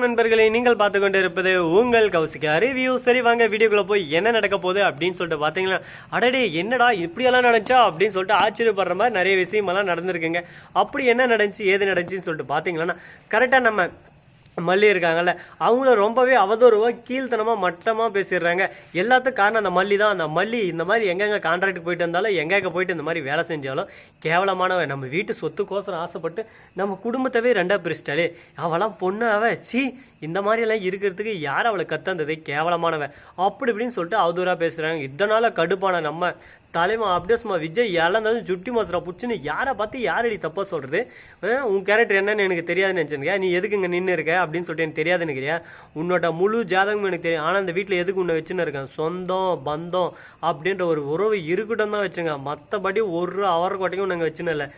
வணக்கம் நண்பர்களே நீங்கள் பார்த்து கொண்டு இருப்பது உங்கள் கௌசிகா ரிவ்யூ சரி வாங்க வீடியோக்குள்ள போய் என்ன நடக்க போகுது அப்படின்னு சொல்லிட்டு பார்த்தீங்கன்னா அடடே என்னடா இப்படியெல்லாம் நடந்துச்சா? அப்படின்னு சொல்லிட்டு ஆச்சரியப்படுற மாதிரி நிறைய விஷயமெல்லாம் நடந்திருக்குங்க. அப்படி என்ன நடந்துச்சு ஏது நடந்துச்சுன்னு சொல்லிட்டு பார்த்தீங்கன்னா கரெக்டாக நம்ம மல்லி இருக்காங்கல்ல அவங்கள ரொம்பவே அவதூறுவாக கீழ்த்தனமாக மட்டமாக பேசிடுறாங்க. எல்லாத்துக்கும் காரணம் அந்த மல்லி தான். அந்த மல்லி இந்த மாதிரி எங்கெங்க கான்ட்ராக்ட் போயிட்டு இருந்தாலும் எங்கெங்க போயிட்டு இந்த மாதிரி வேலை செஞ்சாலும் கேவலமானவன். நம்ம வீட்டு சொத்துக்கோசரம் ஆசைப்பட்டு நம்ம குடும்பத்தவே ரெண்டா பிரிச்சிட்டாலே அவளாம் பொண்ணு அவ சி இந்த மாதிரியெல்லாம் இருக்கிறதுக்கு யார் அவளை கத்தந்தது? கேவலமானவன். அப்படி இப்படின்னு சொல்லிட்டு அவதூறாக பேசுகிறாங்க இதனால கடுப்பான நம்ம தலைமா அப்படியே சும்மா விஜய் இழந்தாலும் சுட்டி மாசுரா புச்சுன்னு யாரை பார்த்து யாரடி தப்பா சொல்றது? உன் கேரக்டர் என்னன்னு எனக்கு தெரியாதுன்னு நினச்சிருக்கியா நீ எதுக்கு இங்கே நின்று இருக்க? அப்படின்னு சொல்லிட்டு எனக்கு தெரியாதுன்னு தெரியாதுன்னுக்கிறியா? உன்னோட முழு ஜாதகமும் எனக்கு தெரியும். ஆனால் அந்த வீட்டில் எதுக்கு உன்னை வச்சுன்னு இருக்கேன் சொந்தம் பந்தம் அப்படின்ற ஒரு உறவு இருக்கட்டும் தான் வச்சுங்க. மற்றபடி ஒரு அவர் கொட்டையும் நாங்கள் வச்சுன்னு இல்லை.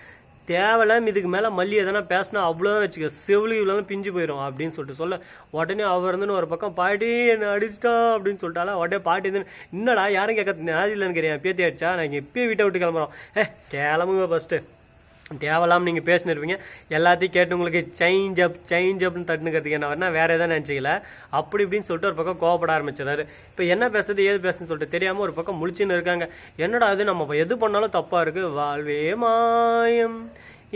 தேவையில்லாம இதுக்கு மேலே மல்லி எதனா பேசினா அவ்வளோதான் வச்சுக்க. செவிலி இவ்வளோ பிஞ்சு போயிடும் அப்படின்னு சொல்லிட்டு சொல்ல. உடனே அவர் இருந்துன்னு ஒரு பக்கம் பாட்டி என்னை அடிச்சிட்டா அப்படின்னு சொல்லிட்டால உடனே பாட்டி வந்து என்னடா யாரும் கேட்க நான் இல்லைன்னு கேட்கிறேன் பேத்தி அடிச்சா நாங்கள் எப்பயும் வீட்டை விட்டு கிளம்புறோம். ஏ கிளம்புங்க ஃபஸ்ட்டு தேவையில்லாமல் நீங்கள் பேசினிருப்பீங்க எல்லாத்தையும் கேட்டு உங்களுக்கு சேஞ்ச் அப் சேஞ்ச் அப்னு தட்டுனுக்கிறதுக்கு என்ன வரனா வேற எதாவது நினச்சிக்கல. அப்படி இப்படின்னு சொல்லிட்டு ஒரு பக்கம் கோவப்பட ஆரம்பிச்சிடாரு இப்போ என்ன பேசுறது ஏது பேசுன்னு சொல்லிட்டு தெரியாமல் ஒரு பக்கம் முழிச்சுன்னு இருக்காங்க. என்னடா அது நம்ம எது பண்ணாலும் தப்பாக இருக்குது வாழ்வே மாயம்.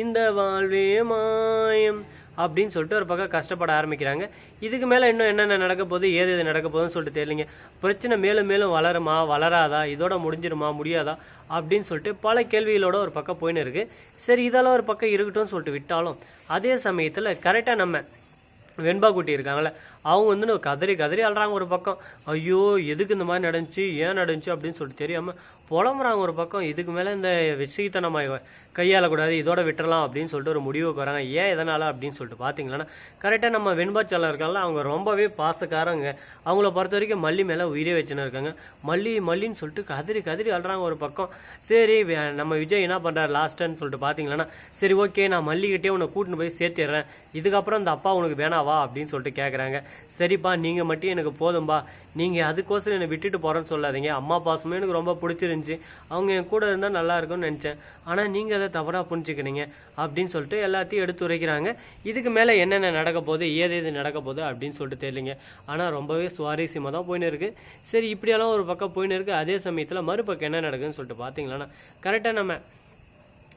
இந்த வாழ்வே மாயம் அப்படின்னு சொல்லிட்டு ஒரு பக்கம் கஷ்டப்பட ஆரம்பிக்கிறாங்க. இதுக்கு மேலே இன்னும் என்னென்ன நடக்க போகுது ஏது எது நடக்க போகுதுன்னு சொல்லிட்டு தெரியலிங்க. பிரச்சனை மேலும் மேலும் வளருமா வளராதா இதோட முடிஞ்சிருமா முடியாதா அப்படின்னு சொல்லிட்டு பல கேள்விகளோட ஒரு பக்கம் போயின்னு இருக்கு. சரி இதெல்லாம் ஒரு பக்கம் இருக்கட்டும்னு சொல்லிட்டு விட்டாலும் அதே சமயத்தில் கரெக்டாக நம்ம வெண்பா குட்டி இருக்காங்கல்ல அவங்க வந்து கதறி கதறி அழுறாங்க ஒரு பக்கம். ஐயோ எதுக்கு இந்த மாதிரி நடந்துச்சு ஏன் நடந்துச்சு அப்படின்னு சொல்லிட்டு தெரியாமல் புலம்புறாங்க ஒரு பக்கம் இதுக்கு மேலே இந்த விஷயத்தை நம்ம கையாளக்கூடாது இதோட விட்டுறலாம் அப்படின்னு சொல்லிட்டு ஒரு முடிவுக்கு வராங்க. ஏன் எதனால் அப்படின்னு சொல்லிட்டு பார்த்தீங்கன்னா கரெக்டாக நம்ம வெண்பாச்சலம் இருக்காங்கல்ல அவங்க ரொம்பவே பாசக்காரங்க. அவங்கள பொறுத்த வரைக்கும் மல்லி மேலே உயிரே வச்சுன்னு இருக்காங்க. மல்லி மல்லின்னு சொல்லிட்டு கதிரி கதிரி அழுறாங்க ஒரு பக்கம். சரி நம்ம விஜய் என்ன பண்ணுறாரு லாஸ்ட்டுன்னு சொல்லிட்டு பார்த்தீங்கன்னா சரி ஓகே நான் மல்லிக்கிட்டே உன்னை கூட்டின்னு போய் சேர்த்திடுறேன். இதுக்கப்புறம் இந்த அப்பா உனக்கு வேணாவா அப்படின்னு சொல்லிட்டு கேட்குறாங்க சரிப்பா நீங்கள் மட்டும் எனக்கு போதும்பா. நீங்கள் அதுக்கோசரம் என்னை விட்டுட்டு போகிறேன்னு சொல்லாதீங்க. அம்மா பாசமே எனக்கு ரொம்ப இருந்துச்சு அவங்க என் கூட இருந்தால் நல்லா இருக்கும்னு நினச்சேன். ஆனால் நீங்கள் அதை தவறாக புரிஞ்சுக்கிறீங்க அப்படின்னு சொல்லிட்டு எல்லாத்தையும் எடுத்து உரைக்கிறாங்க. இதுக்கு மேலே என்னென்ன நடக்க போகுது ஏது எது நடக்க போகுது அப்படின்னு சொல்லிட்டு தெரியலிங்க. ஆனால் ரொம்பவே சுவாரஸ்யமாக தான் போயின்னு இருக்குது சரி இப்படியெல்லாம் ஒரு பக்கம் போயின்னு இருக்குது அதே சமயத்தில் மறுபக்கம் என்ன நடக்குதுன்னு சொல்லிட்டு பார்த்தீங்களா கரெக்டாக நம்ம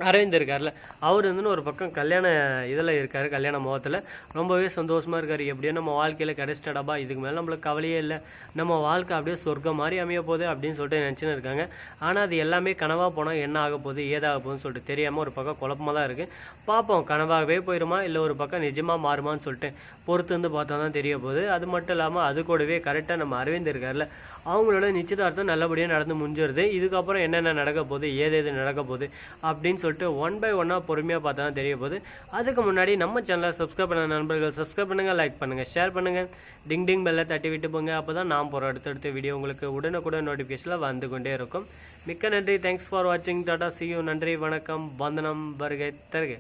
அரவிந்த் இருக்கார்ல அவர் வந்து ஒரு பக்கம் கல்யாண இதில் இருக்கார் கல்யாண முகத்தில். ரொம்பவே சந்தோஷமாக இருக்கார். எப்படியோ நம்ம வாழ்க்கையில் கிடைச்சிட்டடாபா இதுக்கு மேலே நம்மளுக்கு கவலையே இல்லை. நம்ம வாழ்க்கை அப்படியே சொர்க்கம் மாதிரி அமைய போகுது அப்படின்னு சொல்லிட்டு நினச்சின்னு இருக்காங்க. ஆனால் அது எல்லாமே கனவாக போனால் என்ன ஆக போகுது ஏதாக போகுதுன்னு சொல்லிட்டு தெரியாமல் ஒரு பக்கம் குழப்பமாக தான் இருக்குது பார்ப்போம் கனவாகவே போயிடுமா இல்லை ஒரு பக்கம் நிஜமாக மாறுமான்னு சொல்லிட்டு பொறுத்து வந்து பார்த்தா தான் தெரிய போகுது. அது மட்டும் இல்லாமல் அது கூடவே கரெக்டாக நம்ம அரவிந்த் இருக்கார்ல அவங்களோட நிச்சயதார்த்தம் நல்லபடியாக நடந்து முடிஞ்சிருது. இதுக்கப்புறம் என்னென்ன நடக்க போகுது ஏது எது நடக்க போகுது அப்படின்னு சொல்லிட்டு ஒன் பை ஒன்னாக பொறுமையாக பார்த்தா தான் தெரிய போகுது. அதுக்கு முன்னாடி நம்ம சேனலை சப்ஸ்கிரைப் பண்ண நண்பர்கள் சப்ஸ்கிரைப் பண்ணுங்கள் லைக் பண்ணுங்கள் ஷேர் பண்ணுங்கள் டிங் டிங் பெல்லை தட்டி விட்டு போங்க. அப்போ தான் நான் போகிற அடுத்தடுத்த வீடியோ உங்களுக்கு உடனுக்குடன் நோட்டிஃபிகேஷனில் வந்து கொண்டே இருக்கும். மிக்க நன்றி. தேங்க்ஸ் ஃபார் வாட்சிங் டாடா சியூ நன்றி வணக்கம். வந்தனம் வருகை தருகை.